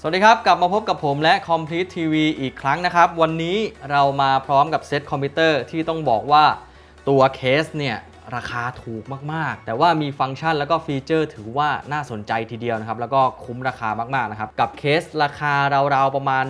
สวัสดีครับ กลับมาพบกับผมและ Complete TV อีกครั้งนะครับ วันนี้เรามาพร้อมกับเซตคอมพิวเตอร์ที่ต้องบอกว่าตัวเคสเนี่ยราคาถูกมาก ๆ แต่ว่ามีฟังก์ชันแล้วก็ฟีเจอร์ถือว่าน่าสนใจทีเดียวนะครับ แล้วก็คุ้มราคามาก ๆ นะครับ กับเคสราคาราว ๆ ประมาณ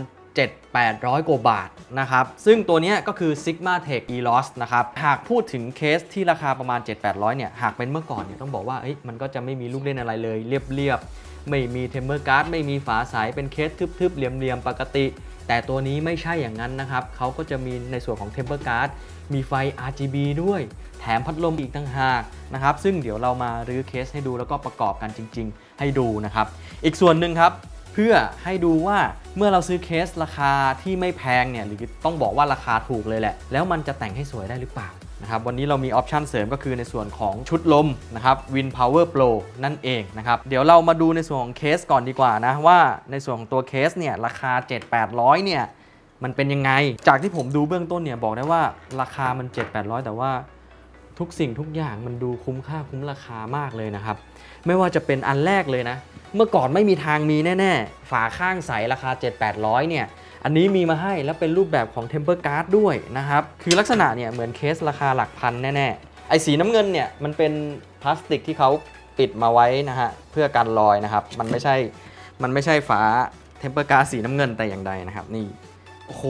7-800 กว่าบาทนะครับ ซึ่งตัวนี้ก็คือ Sigma Tech ELOS นะครับ หากพูดถึงเคสที่ราคาประมาณ 7-800 เนี่ย หากเป็นเมื่อก่อนเนี่ยต้องบอกว่ามันก็จะไม่มีลูกเล่นอะไรเลย เรียบ ๆ ไม่มีเทมเ e อร์การ์ดไม่มีฝาใสเป็นเคสทึบๆ เหลี่ยมๆ ปกติ แต่ตัวนี้ไม่ใช่อย่างนั้นนะครับ เขาก็จะมีในส่วนของเทมเ e อร์การ์ดมีไฟ RGB ด้วย แถมพัดลมอีกต่างหากนะครับ ซึ่งเดี๋ยวเรามารื้อเคสให้ดูแล้วก็ประกอบกันจริง ๆ ให้ดูนะครับ อีกส่วนหนึ่งครับเพื่อให้ดูว่าเมื่อเราซื้อเคสราคาที่ไม่แพงเนี่ยหรือต้องบอกว่าราคาถูกเลยแหละ แล้วมันจะแต่งให้สวยได้หรือเปล่า นะครับวันนี้เรามีออปชันเสริมก็คือในส่วนของชุดลมนะครับ Win Power Pro นั่นเองนะครับเดี๋ยวเรามาดูในส่วนของเคสก่อนดีกว่านะว่าในส่วนของตัวเคสเนี่ยราคา 7-800 เนี่ยมันเป็นยังไง จากที่ผมดูเบื้องต้นเนี่ยบอกได้ว่าราคามัน 7-800 แต่ว่าทุกสิ่งทุกอย่างมันดูคุ้มค่าคุ้มราคามากเลยนะครับ ไม่ว่าจะเป็นอันแรกเลยนะ เมื่อก่อนไม่มีทางมีแน่ ๆ ฝาข้างใสราคา 7-800 เนี่ย อันนี้มีมาให้แล้วเป็นรูปแบบของ Temper Guard ด้วยนะครับ คือลักษณะเนี่ยเหมือนเคสราคาหลักพันแน่ๆ ไอ้สีน้ำเงินเนี่ยมันเป็นพลาสติกที่เขาปิดมาไว้นะฮะเพื่อกันรอยนะครับ มันไม่ใช่ มันไม่ใช่ฝา Temper Guard สีน้ำเงินแต่อย่างใดนะครับ นี่ โอ้โห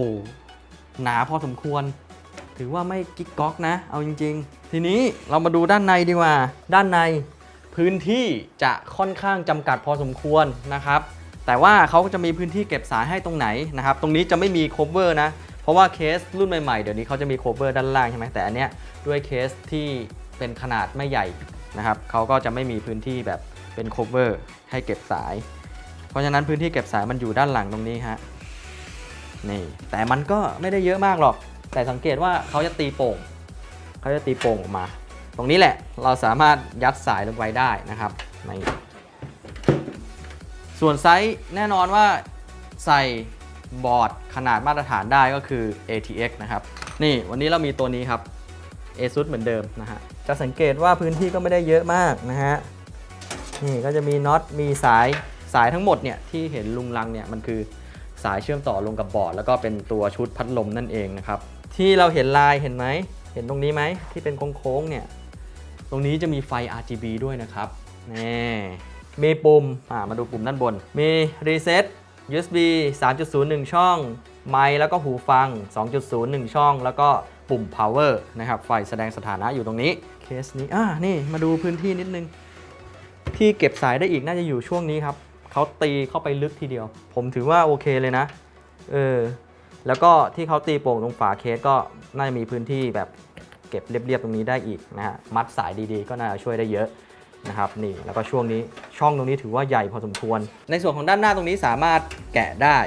หนาพอสมควร ถือว่าไม่กิ๊กก๊อกนะ เอาจริง ๆ ทีนี้เรามาดูด้านในดีกว่า ด้านในพื้นที่จะค่อนข้างจำกัดพอสมควรนะครับ แต่ว่าเขาก็จะมีพื้นที่เก็บสายให้ตรงไหนนะครับ ตรงนี้จะไม่มี cover นะ เพราะว่าเคสรุ่นใหม่ๆ เดี๋ยวนี้เขาจะมี cover ด้านล่างใช่ไหมแต่อันเนี้ยด้วยเคสที่เป็นขนาดไม่ใหญ่นะครับเขาก็จะไม่มีพื้นที่แบบเป็น cover ให้เก็บสาย เพราะฉะนั้นพื้นที่เก็บสายมันอยู่ด้านหลังตรงนี้ฮะนี่แต่มันก็ไม่ได้เยอะมากหรอก แต่สังเกตว่าเขาจะตีโป่งเขาจะตีโป่งออกมา ตรงนี้แหละเราสามารถยัดสายลงไปได้นะครับใน ส่วนไซส์แน่นอนว่าใส่บอร์ดขนาดมาตรฐานได้ก็คือ ATX นะครับ นี่วันนี้เรามีตัวนี้ครับ ASUS เหมือนเดิมนะฮะ จะสังเกตว่าพื้นที่ก็ไม่ได้เยอะมากนะฮะ นี่ก็จะมีน็อต มีสาย สายทั้งหมดเนี่ยที่เห็นลุงลังเนี่ยมันคือสายเชื่อมต่อลงกับบอร์ด แล้วก็เป็นตัวชุดพัดลมนั่นเองนะครับ ที่เราเห็นลายเห็นไหม เห็นตรงนี้ไหมที่เป็นโค้งๆเนี่ย ตรงนี้จะมีไฟ RGB ด้วยนะครับ นี่ มีปุ่มอ่ามาดูปุ่มด้านบน มี Reset USB 3.01 ช่อง ไมค์แล้วก็หูฟัง 2.01 ช่อง แล้วก็ปุ่ม Power นะครับไฟแสดงสถานะอยู่ตรงนี้ เคสนี้ อ่า นี่มาดูพื้นที่นิดนึง ที่เก็บสายได้อีกน่าจะอยู่ช่วงนี้ครับ เขาตีเข้าไปลึกทีเดียว ผมถือว่าโอเคเลยนะ เออ แล้วก็ที่เขาตีโป่งตรงฝาเคสก็น่าจะมีพื้นที่แบบเก็บเรียบๆตรงนี้ได้อีกนะฮะ มัดสายดีๆ ก็น่าจะช่วยได้เยอะ นะครับนี่แล้วก็ช่วงนี้ช่องตรงนี้ถือว่าใหญ่พอสมควร ในส่วนของด้านหน้าตรงนี้สามารถแกะได้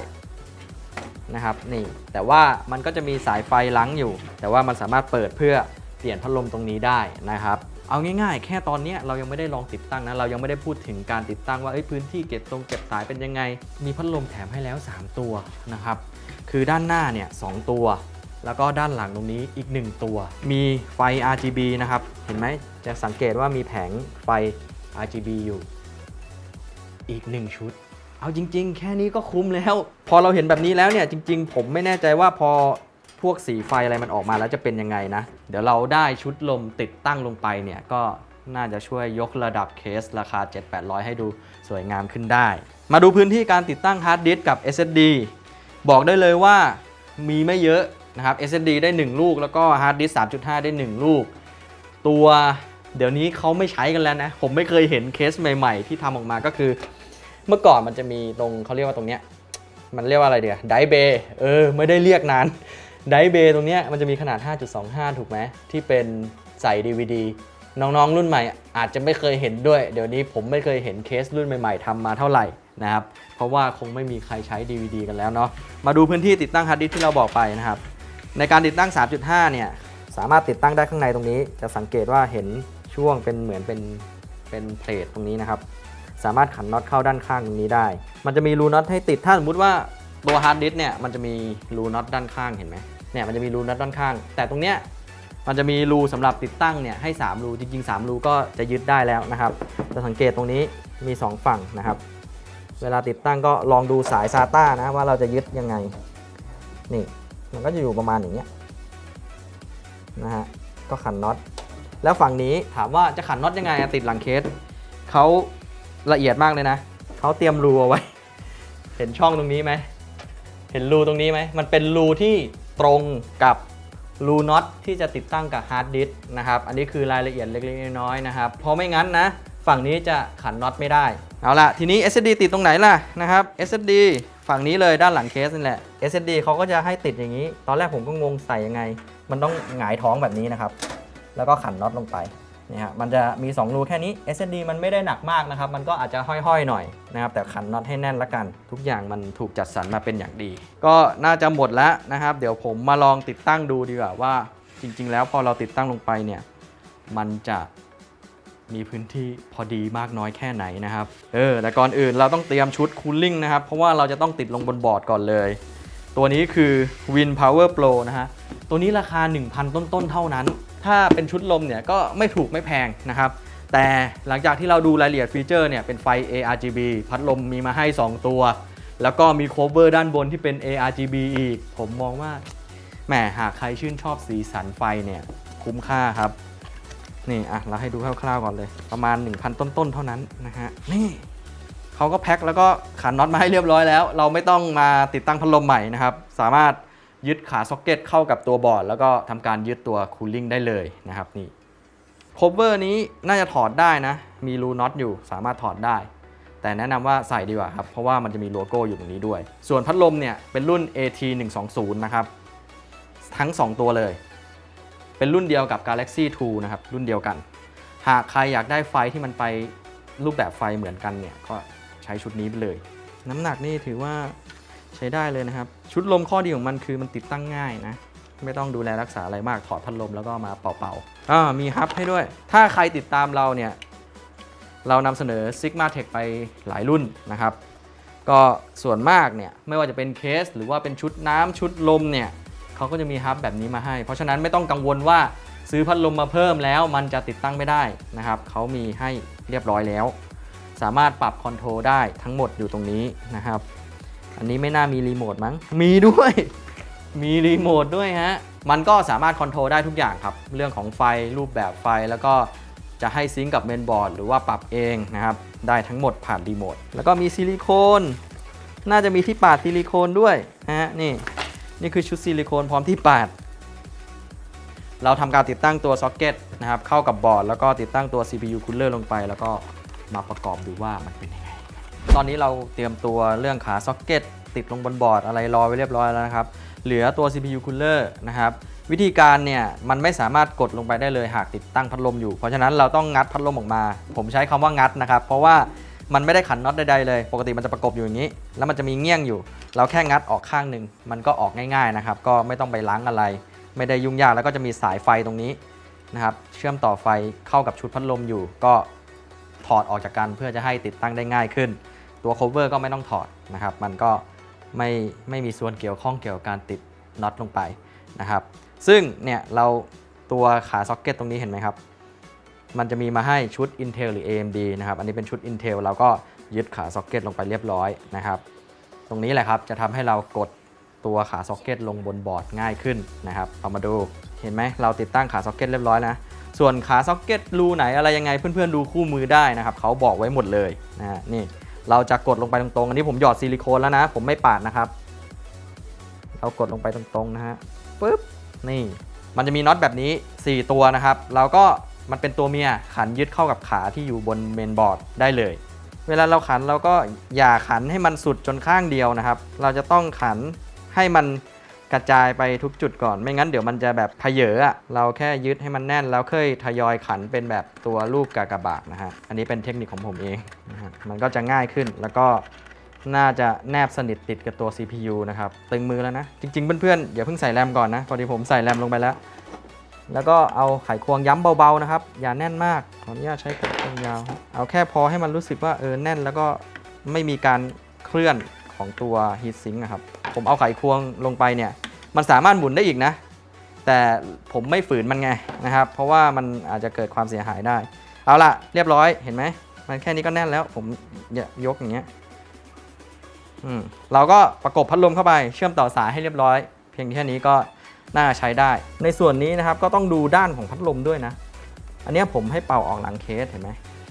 นะครับนี่แต่ว่ามันก็จะมีสายไฟลังอยู่ แต่ว่ามันสามารถเปิดเพื่อเปลี่ยนพัดลมตรงนี้ได้นะครับเอาง่ายๆ แค่ตอนนี้เรายังไม่ได้ลองติดตั้งนะเรายังไม่ได้พูดถึงการติดตั้งว่าพื้นที่เก็บตรงเก็บสายเป็นยังไง มีพัดลมแถมให้แล้ว 3 ตัวนะครับคือด้านหน้าเนี่ยสตัว แล้วก็ด้านหลังตรงนี้อีก 1 ตัว มีไฟ RGB นะครับ เห็นไหมจะสังเกตว่ามีแผงไฟ RGB อยู่ อีก 1 ชุด เอาจริง ๆ แค่นี้ก็คุ้มแล้ว พอเราเห็นแบบนี้แล้วเนี่ย จริง ๆ ผมไม่แน่ใจว่าพอพวกสีไฟอะไรมันออกมาแล้วจะเป็นยังไงนะ เดี๋ยวเราได้ชุดลมติดตั้งลงไปเนี่ยก็น่าจะช่วยยกระดับเคสราคา 7-800 ให้ดูสวยงามขึ้นได้ มาดูพื้นที่การติดตั้งฮาร์ดดิสก์กับ SSD บอกได้เลยว่ามีไม่เยอะ นะครับ SSD ได้ 1 ลูก แล้วก็ฮาร์ดดิสก์3.5 ได้ 1 ลูก ตัวเดี๋ยวนี้เขาไม่ใช้กันแล้วนะ ผมไม่เคยเห็นเคสใหม่ๆ ที่ทำออกมาก็คือ เมื่อก่อนมันจะมีตรงเขาเรียกว่าตรงเนี้ยมันเรียกว่าอะไรเดียวไดเบเออ ไม่ได้เรียกนานไดเบตรงเนี้ยมันจะมีขนาด 5.25 ถูกไหมที่เป็นใส่ DVD น้องๆ รุ่นใหม่อาจจะไม่เคยเห็นด้วย เดี๋ยวนี้ผมไม่เคยเห็นเคสรุ่นใหม่ๆทำมาเท่าไหร่นะครับ เพราะว่าคงไม่มีใครใช้ DVD กันแล้วเนาะ มาดูพื้นที่ติดตั้งฮาร์ดดิสก์ที่เราบอกไปนะครับ ในการติดตั้ง 3.5 เนี่ย สามารถติดตั้งได้ข้างในตรงนี้ จะสังเกตว่าเห็นช่วงเป็นเหมือนเป็นเป็นเพลทตรงนี้นะครับ สามารถขันน็อตเข้าด้านข้างตรงนี้ได้ มันจะมีรูน็อตให้ติด ถ้าสมมติว่าตัวฮาร์ดดิสเนี่ย มันจะมีรูน็อตด้านข้างเห็นไหมเนี่ย มันจะมีรูน็อตด้านข้าง แต่ตรงเนี้ย มันจะมีรูสำหรับติดตั้งเนี่ยให้ 3 รู จริง ๆ 3 รูก็จะยึดได้แล้วนะครับ จะสังเกตตรงนี้มี 2 ฝั่งนะครับ เวลาติดตั้งก็ลองดูสาย SATA นะว่าเราจะยึดยังไง นี่ มันก็จะอยู่ประมาณอย่างเงี้ยนะฮะก็ขันน็อตแล้วฝั่งนี้ถามว่าจะขันน็อตยังไงติดหลังเคสเขาละเอียดมากเลยนะเขาเตรียมรูเอาไว้ เห็นช่องตรงนี้ไหมเห็นรูตรงนี้ไหมมันเป็นรูที่ตรงกับรูน็อตที่จะติดตั้งกับฮาร์ดดิสก์นะครับ อันนี้คือรายละเอียดเล็กๆน้อยๆนะครับ เพราะไม่งั้นนะ ฝั่งนี้จะขันน็อตไม่ได้ เอาละทีนี้ SSD ติดตรงไหนล่ะนะครับ SSD ฝั่งนี้เลยด้านหลังเคสนี่แหละ SSD เขาก็จะให้ติดอย่างนี้ ตอนแรกผมก็งงใส่ยังไง มันต้องหงายท้องแบบนี้นะครับ แล้วก็ขันน็อตลงไปนี่ฮะมันจะมี 2 รูแค่นี้ SSD มันไม่ได้หนักมากนะครับ มันก็อาจจะห้อยๆหน่อยนะครับ แต่ขันน็อตให้แน่นละกัน ทุกอย่างมันถูกจัดสรรมาเป็นอย่างดี ก็น่าจะหมดแล้วนะครับ เดี๋ยวผมมาลองติดตั้งดูดีกว่าว่า จริง ๆ แล้วพอเราติดตั้งลงไปเนี่ย มันจะ มีพื้นที่พอดีมากน้อยแค่ไหนนะครับ เออ แต่ก่อนอื่นเราต้องเตรียมชุดคูลลิ่งนะครับ เพราะว่าเราจะต้องติดลงบนบอร์ดก่อนเลย ตัวนี้คือ Win Power Pro นะฮะ ตัวนี้ราคา 1,000 ต้นๆ เท่านั้น ถ้าเป็นชุดลมเนี่ยก็ไม่ถูกไม่แพงนะครับ แต่หลังจากที่เราดูรายละเอียดฟีเจอร์เนี่ยเป็นไฟ ARGB พัดลมมีมาให้ 2 ตัว แล้วก็มีโคเวอร์ด้านบนที่เป็น ARGB อีก ผมมองว่าแหมหากใครชื่นชอบสีสันไฟเนี่ยคุ้มค่าครับ นี่อะเราให้ดูคร่าวๆก่อนเลย ประมาณ 1,000 ต้นๆเท่านั้นนะฮะนี่เขาก็แพ็คแล้วก็ขันน็อตมาให้เรียบร้อยแล้ว เราไม่ต้องมาติดตั้งพัดลมใหม่นะครับ สามารถยึดขาซ็อกเก็ตเข้ากับตัวบอร์ด แล้วก็ทำการยึดตัวคูลลิ่งได้เลยนะครับนี่โคเวอร์นี้น่าจะถอดได้นะ มีรูน็อตอยู่สามารถถอดได้ แต่แนะนำว่าใส่ดีกว่าครับ เพราะว่ามันจะมีโลโก้อยู่ตรงนี้ด้วย ส่วนพัดลมเนี่ยเป็นรุ่น AT 1 2 0 นะครับทั้ง 2 ตัวเลย เป็นรุ่นเดียวกับ Galaxy 2 นะครับ รุ่นเดียวกัน หากใครอยากได้ไฟที่มันไปรูปแบบไฟเหมือนกันเนี่ย ก็ใช้ชุดนี้ไปเลย น้ำหนักนี่ถือว่าใช้ได้เลยนะครับ ชุดลมข้อดีของมันคือมันติดตั้งง่ายนะ ไม่ต้องดูแลรักษาอะไรมาก ถอดพัดลมแล้วก็มาเป่าๆอ่ามีฮับให้ด้วย ถ้าใครติดตามเราเนี่ย เรานำเสนอ Sigma Tech ไปหลายรุ่นนะครับ ก็ส่วนมากเนี่ย ไม่ว่าจะเป็นเคส หรือว่าเป็นชุดน้ำชุดลมเนี่ย เขาก็จะมีฮับแบบนี้มาให้ เพราะฉะนั้นไม่ต้องกังวลว่าซื้อพัดลมมาเพิ่มแล้วมันจะติดตั้งไม่ได้นะครับเขามีให้เรียบร้อยแล้ว สามารถปรับคอนโทรลได้ทั้งหมดอยู่ตรงนี้นะครับ อันนี้ไม่น่ามีรีโมทมั้ง มีด้วย มีรีโมทด้วยฮะ มันก็สามารถคอนโทรลได้ทุกอย่างครับ เรื่องของไฟรูปแบบไฟแล้วก็จะให้ซิงกับเมนบอร์ดหรือว่าปรับเองนะครับ ได้ทั้งหมดผ่านรีโมท แล้วก็มีซิลิโคน น่าจะมีที่ปาดซิลิโคนด้วยนะฮะ นี่ นี่คือชุดซิลิโคนพร้อมที่ปาด เราทำการติดตั้งตัวซ็อกเก็ตนะครับเข้ากับบอร์ดแล้วก็ติดตั้งตัว CPU cooler ลงไป แล้วก็มาประกอบดูว่ามันเป็นยังไง ตอนนี้เราเตรียมตัวเรื่องขาซ็อกเก็ตติดลงบนบอร์ดอะไรรอไว้เรียบร้อยแล้วนะครับ เหลือตัว CPU cooler นะครับ วิธีการเนี่ยมันไม่สามารถกดลงไปได้เลยหากติดตั้งพัดลมอยู่ เพราะฉะนั้นเราต้องงัดพัดลมออกมา ผมใช้คำว่างัดนะครับ เพราะว่า มันไม่ได้ขันน็อตใดๆเลย ปกติมันจะประกบอยู่อย่างนี้ แล้วมันจะมีเงี้ยงอยู่ เราแค่งัดออกข้างหนึ่งมันก็ออกง่ายๆนะครับ ก็ไม่ต้องไปล้างอะไร ไม่ได้ยุ่งยากแล้วก็จะมีสายไฟตรงนี้นะครับ เชื่อมต่อไฟเข้ากับชุดพัดลมอยู่ ก็ถอดออกจากกันเพื่อจะให้ติดตั้งได้ง่ายขึ้น ตัว cover ก็ไม่ต้องถอดนะครับ มันก็ไม่ไม่มีส่วนเกี่ยวข้องเกี่ยวกับการติดน็อตลงไปนะครับ ซึ่งเนี่ยเราตัวขาซ็อกเก็ตตรงนี้เห็นไหมครับ มันจะมีมาให้ชุด Intel หรือ AMD นะครับ อันนี้เป็นชุด Intel เราก็ยึดขาซ็อกเก็ตลงไปเรียบร้อยนะครับ ตรงนี้แหละครับจะทำให้เรากดตัวขาซ็อกเก็ตลงบนบอร์ดง่ายขึ้นนะครับ เอามาดูเห็นไหมเราติดตั้งขาซ็อกเก็ตเรียบร้อยนะส่วนขาซ็อกเก็ตรูไหนอะไรยังไงเพื่อนๆดูคู่มือได้นะครับเขาบอกไว้หมดเลยนะฮะนี่เราจะกดลงไปตรงๆ อันนี้ผมหยอดซิลิโคนแล้วนะ ผมไม่ปาดนะครับ เรากดลงไปตรงๆนะฮะปึ๊บนี่มันจะมีน็อตแบบนี้ 4 ตัวนะครับ เราก็ มันเป็นตัวเมียขันยึดเข้ากับขาที่อยู่บนเมนบอร์ดได้เลย เวลาเราขันเราก็อย่าขันให้มันสุดจนข้างเดียวนะครับ เราจะต้องขันให้มันกระจายไปทุกจุดก่อน ไม่งั้นเดี๋ยวมันจะแบบเพเยอะเราแค่ยึดให้มันแน่น แล้วค่อยทยอยขันเป็นแบบตัวรูปกากบาทนะฮะ อันนี้เป็นเทคนิคของผมเองนะฮะมันก็จะง่ายขึ้น แล้วก็น่าจะแนบสนิทติดกับตัว CPU นะครับ ตึงมือแล้วนะ จริง ๆ เพื่อนๆอย่าเพิ่งใส่แรมก่อนนะ พอดีผมใส่แรมลงไปแล้ว แล้วก็เอาไขควงย้ำเบาๆนะครับ อย่าแน่นมากขออนุญาตใช้ไขควงยาว เอาแค่พอให้มันรู้สึกว่าเออแน่น แล้วก็ไม่มีการเคลื่อนของตัวฮีทซิงค์นะครับ ผมเอาไขควงลงไปเนี่ย มันสามารถหมุนได้อีกนะ แต่ผมไม่ฝืนมันไงนะครับ เพราะว่ามันอาจจะเกิดความเสียหายได้ เอาละเรียบร้อยเห็นไหมมันแค่นี้ก็แน่นแล้วผมยกอย่างเงี้ยอืมเราก็ประกบพัดลมเข้าไปเชื่อมต่อสายให้เรียบร้อย เพียงแค่นี้ก็ น่าใช้ได้ ในส่วนนี้นะครับก็ต้องดูด้านของพัดลมด้วยนะ อันนี้ผมให้เป่าออกหลังเคสเห็นไหม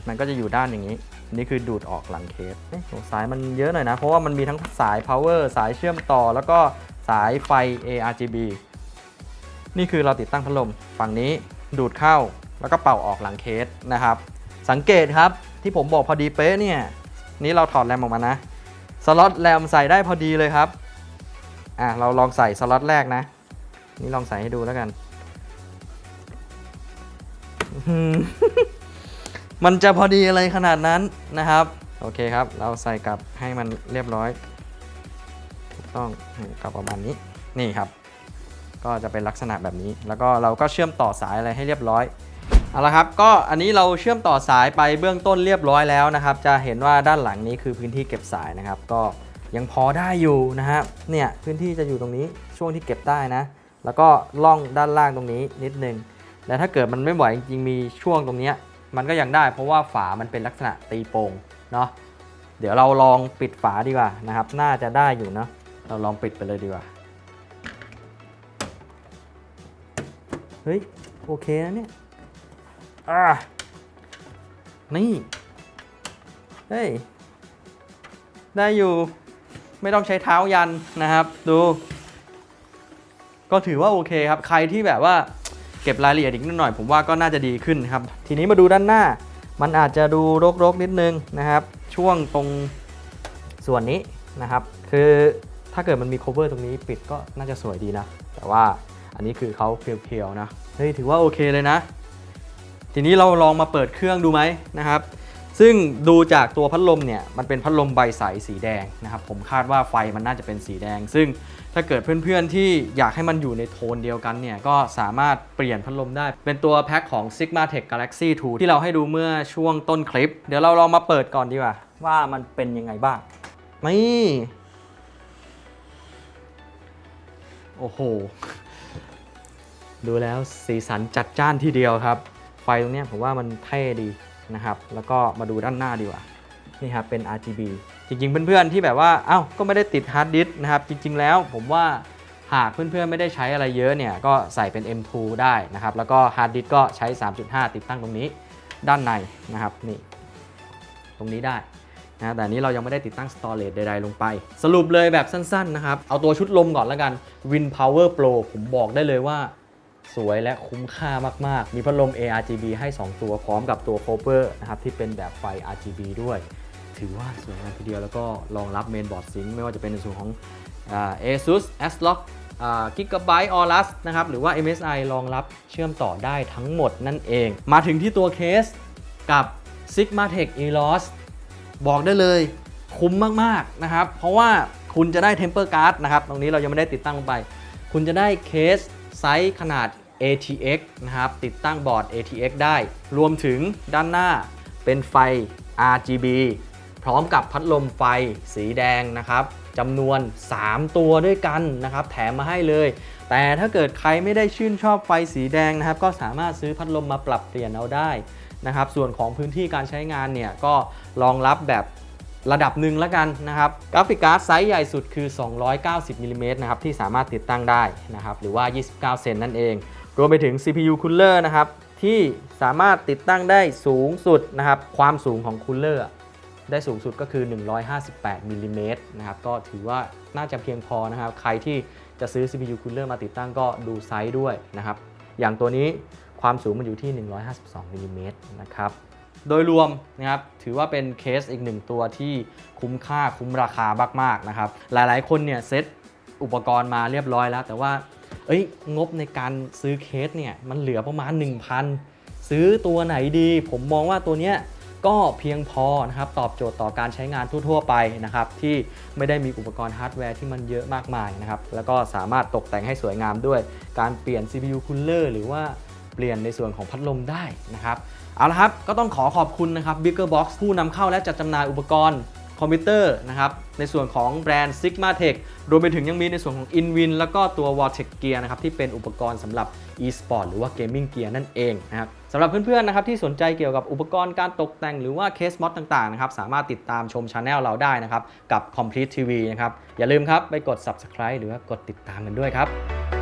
มันก็จะอยู่ด้านอย่างนี้อันนี้คือดูดออกหลังเคสสายมันเยอะหน่อยนะ เพราะว่ามันมีทั้งสาย power สายเชื่อมต่อ แล้วก็สายไฟ ARGB นี่คือเราติดตั้งพัดลมฝั่งนี้ดูดเข้าแล้วก็เป่าออกหลังเคสนะครับ สังเกตครับที่ผมบอกพอดีเป๊ะเนี่ยนี่เราถอดแรมออกมานะสล็อตแรมใส่ได้พอดีเลยครับอะเราลองใส่สล็อตแรกนะ นี่ลองใส่ให้ดูแล้วกัน มันจะพอดีอะไรขนาดนั้นนะครับ โอเคครับ เราใส่กลับให้มันเรียบร้อย ถูกต้องกลับประมาณนี้ นี่ครับ ก็จะเป็นลักษณะแบบนี้ แล้วก็เราก็เชื่อมต่อสายอะไรให้เรียบร้อยเอาละครับก็อันนี้เราเชื่อมต่อสายไปเบื้องต้นเรียบร้อยแล้วนะครับ จะเห็นว่าด้านหลังนี้คือพื้นที่เก็บสายนะครับ ก็ยังพอได้อยู่นะครับเนี่ยพื้นที่จะอยู่ตรงนี้ช่วงที่เก็บได้นะ แล้วก็ล่องด้านล่างตรงนี้นิดนึงและถ้าเกิดมันไม่ไหวจริงๆมีช่วงตรงนี้มันก็ยังได้เพราะว่าฝามันเป็นลักษณะตีโป่งเนาะเดี๋ยวเราลองปิดฝาดีกว่านะครับ น่าจะได้อยู่เนาะเราลองปิดไปเลยดีกว่าเฮ้ยโอเคนะเนี่ยอ่านี่เฮ้ยได้อยู่ไม่ต้องใช้เท้ายันนะครับ ดู ก็ถือว่าโอเคครับ ใครที่แบบว่าเก็บรายละเอียดอีกนิดหน่อยผมว่าก็น่าจะดีขึ้นครับ ทีนี้มาดูด้านหน้า มันอาจจะดูรกๆนิดนึงนะครับ ช่วงตรงส่วนนี้นะครับ คือถ้าเกิดมันมี cover ตรงนี้ปิดก็น่าจะสวยดีนะ แต่ว่าอันนี้คือเขาเพียวๆนะ เฮ้ยถือว่าโอเคเลยนะ ทีนี้เราลองมาเปิดเครื่องดูไหมนะครับ ซึ่งดูจากตัวพัดลมเนี่ยมันเป็นพัดลมใบใสสีแดงนะครับผมคาดว่าไฟมันน่าจะเป็นสีแดง ซึ่งถ้าเกิดเพื่อนๆที่อยากให้มันอยู่ในโทนเดียวกันเนี่ยก็สามารถเปลี่ยนพัดลมได้ เป็นตัวแพ็คของ Sigma Tech Galaxy 2 ที่เราให้ดูเมื่อช่วงต้นคลิป เดี๋ยวเราลองมาเปิดก่อนดีกว่า ว่ามันเป็นยังไงบ้างนี่โอ้โห ดูแล้วสีสันจัดจ้านทีเดียวครับ ไฟตรงนี้ผมว่ามันเท่ดี นะครับ แล้วก็มาดูด้านหน้าดีกว่า นี่ครับเป็น RGB จริงๆ เพื่อนๆ ที่แบบว่า เอ้า ก็ไม่ได้ติดฮาร์ดดิสก์นะครับ จริง ๆ แล้วผมว่าหากเพื่อนๆ ไม่ได้ใช้อะไรเยอะเนี่ย ก็ใส่เป็น M2 ได้นะครับ แล้วก็ฮาร์ดดิสก์ก็ใช้ 3.5 ติดตั้งตรงนี้ด้านในนะครับ นี่ ตรงนี้ได้นะแต่นี้เรายังไม่ได้ติดตั้ง storage ใดๆลงไป สรุปเลยแบบสั้นๆ นะครับ เอาตัวชุดลมก่อนแล้วกัน Win Power Pro ผมบอกได้เลยว่า สวยและคุ้มค่ามาก ๆ มีพัดลม ARGB ให้ 2 ตัวพร้อมกับตัว cover นะครับที่เป็นแบบไฟ RGB ด้วย ถือว่าสวยงามทีเดียวแล้วก็รองรับเมนบอร์ดซิงไม่ว่าจะเป็นในส่วนของอ ASUS ASRock Gigabyte Aorus นะครับหรือว่า MSI รองรับเชื่อมต่อได้ทั้งหมดนั่นเอง มาถึงที่ตัวเคสกับ Sigmatech ELOS บอกได้เลยคุ้มมาก ๆ นะครับ เพราะว่าคุณจะได้ Temper Card นะครับ ตรงนี้เรายังไม่ได้ติดตั้งลงไป คุณจะได้เคส ไซส์ขนาด ATX นะครับ ติดตั้งบอร์ด ATX ได้ รวมถึงด้านหน้าเป็นไฟ RGB พร้อมกับพัดลมไฟสีแดงนะครับจำนวน 3 ตัวด้วยกันนะครับ แถมมาให้เลย แต่ถ้าเกิดใครไม่ได้ชื่นชอบไฟสีแดงนะครับ ก็สามารถซื้อพัดลมมาปรับเปลี่ยนเอาได้นะครับ ส่วนของพื้นที่การใช้งานเนี่ยก็รองรับแบบ ระดับหนึ่งแล้วกันนะครับกราฟิกการ์ดไซส์ใหญ่สุดคือ 290มิลลิเมตรนะครับที่สามารถติดตั้งได้นะครับหรือว่า 29 เซนนั่นเอง รวมไปถึง CPU Cooler นะครับที่สามารถติดตั้งได้สูงสุดนะครับความสูงของคูลเลอร์ได้สูงสุดก็คือ 158มิลลิเมตรนะครับก็ถือว่าน่าจะเพียงพอนะครับใครที่จะซื้อ CPU Cooler มาติดตั้งก็ดูไซส์ด้วยนะครับอย่างตัวนี้ความสูงมันอยู่ที่ 152มิลลิเมตรนะครับ โดยรวมนะครับถือว่าเป็นเคสอีกหนึ่งตัวที่คุ้มค่าคุ้มราคามากๆนะครับหลายๆ คนเนี่ยเซ็ตอุปกรณ์มาเรียบร้อยแล้ว แต่ว่าเอ้ยงบในการซื้อเคสเนี่ยมันเหลือประมาณ 1,000 ซื้อตัวไหนดี ผมมองว่าตัวเนี้ยก็เพียงพอนะครับตอบโจทย์ต่อการใช้งานทั่ว ๆ ไปนะครับที่ไม่ได้มีอุปกรณ์ฮาร์ดแวร์ที่มันเยอะมากมายนะครับแล้วก็สามารถตกแต่งให้สวยงามด้วย การเปลี่ยน CPU Cooler หรือว่าเปลี่ยนในส่วนของพัดลมได้นะครับ เอาละครับก็ต้องขอขอบคุณนะครับ Bigger Box ผู้นำเข้าและจัดจำหน่ายอุปกรณ์คอมพิวเตอร์นะครับในส่วนของแบรนด์ Sigma Tech รวมไปถึงยังมีในส่วนของ Inwin แล้วก็ตัว Vortex Gear นะครับที่เป็นอุปกรณ์สำหรับ e-sport หรือว่า Gaming Gear นั่นเองนะครับสำหรับเพื่อนๆนะครับที่สนใจเกี่ยวกับอุปกรณ์การตกแต่งหรือว่าเคสมอดต่างๆนะครับสามารถติดตามชมช anel เราได้นะครับกับ Complete TV นะครับอย่าลืมครับไปกด subscribe หรือว่ากดติดตามกันด้วยครับ